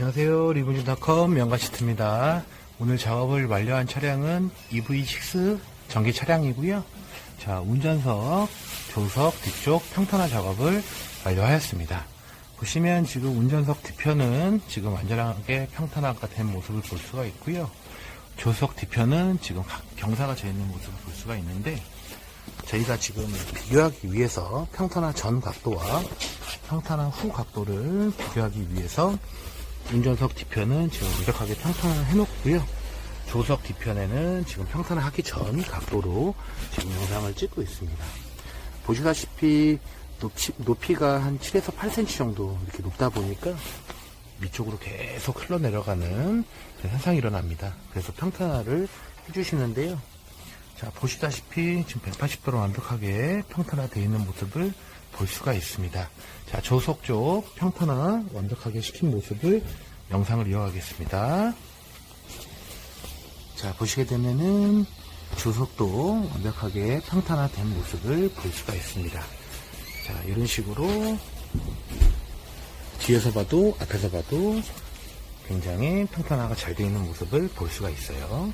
안녕하세요. 리브진닷컴 명가시트입니다. 오늘 작업을 완료한 차량은 EV6 전기 차량이고요. 자, 운전석, 조석 뒤쪽 평탄화 작업을 완료하였습니다. 보시면 지금 운전석 뒤편은 지금 완전하게 평탄화가 된 모습을 볼 수가 있고요. 조석 뒤편은 지금 각- 경사가 져 있는 모습을 볼 수가 있는데 저희가 지금 비교하기 위해서 평탄화 전 각도와 평탄화 후 각도를 비교하기 위해서 운전석 뒤편은 지금 완벽하게 평탄화 해놓고요. 조석 뒤편에는 지금 평탄화 하기 전 각도로 지금 영상을 찍고 있습니다. 보시다시피 높이, 높이가 한 7에서 8cm 정도 이렇게 높다 보니까 위쪽으로 계속 흘러내려가는 현상이 일어납니다. 그래서 평탄화를 해주시는데요. 자, 보시다시피 지금 180도로 완벽하게 평탄화되어 있는 모습을 볼 수가 있습니다. 자, 조석 쪽 평탄화 완벽하게 시킨 모습을 영상을 이어가겠습니다. 자, 보시게 되면은 조석도 완벽하게 평탄화된 모습을 볼 수가 있습니다. 자, 이런 식으로 뒤에서 봐도 앞에서 봐도 굉장히 평탄화가 잘 되어 있는 모습을 볼 수가 있어요.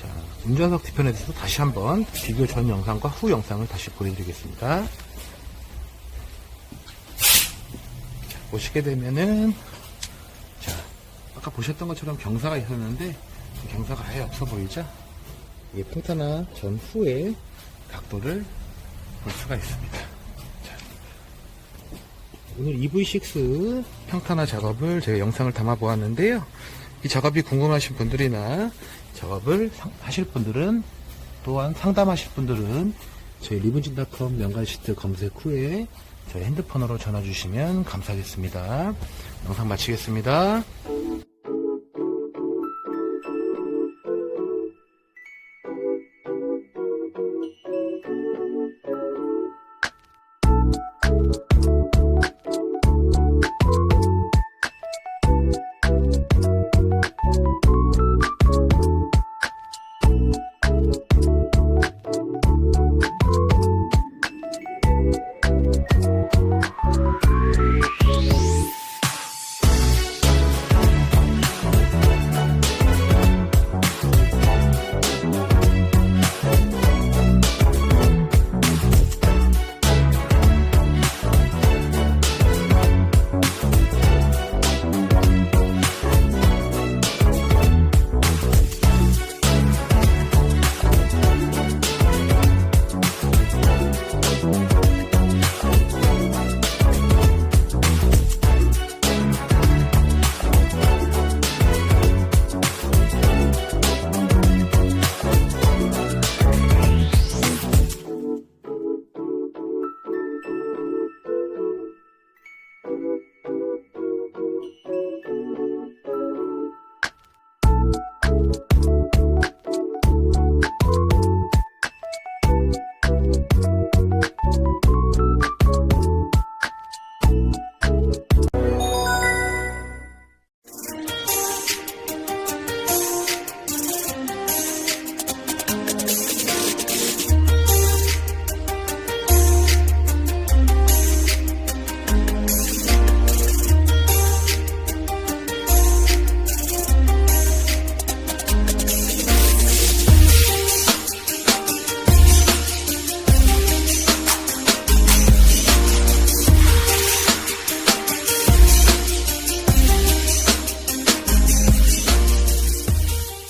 자, 운전석 뒤편에 대해서 다시 한번 비교 전 영상과 후 영상을 다시 보여드리겠습니다. 자, 보시게 되면은, 자, 아까 보셨던 것처럼 경사가 있었는데, 그 경사가 아예 없어 보이죠? 이게 평탄화 전 후의 각도를 볼 수가 있습니다. 자, 오늘 EV6 평탄화 작업을 제가 영상을 담아 보았는데요. 이 작업이 궁금하신 분들이나 작업을 상- 하실 분들은 또한 상담하실 분들은 저희 리븐진닷컴 연관시트 검색 후에 저희 핸드폰으로 전화 주시면 감사하겠습니다. 영상 마치겠습니다.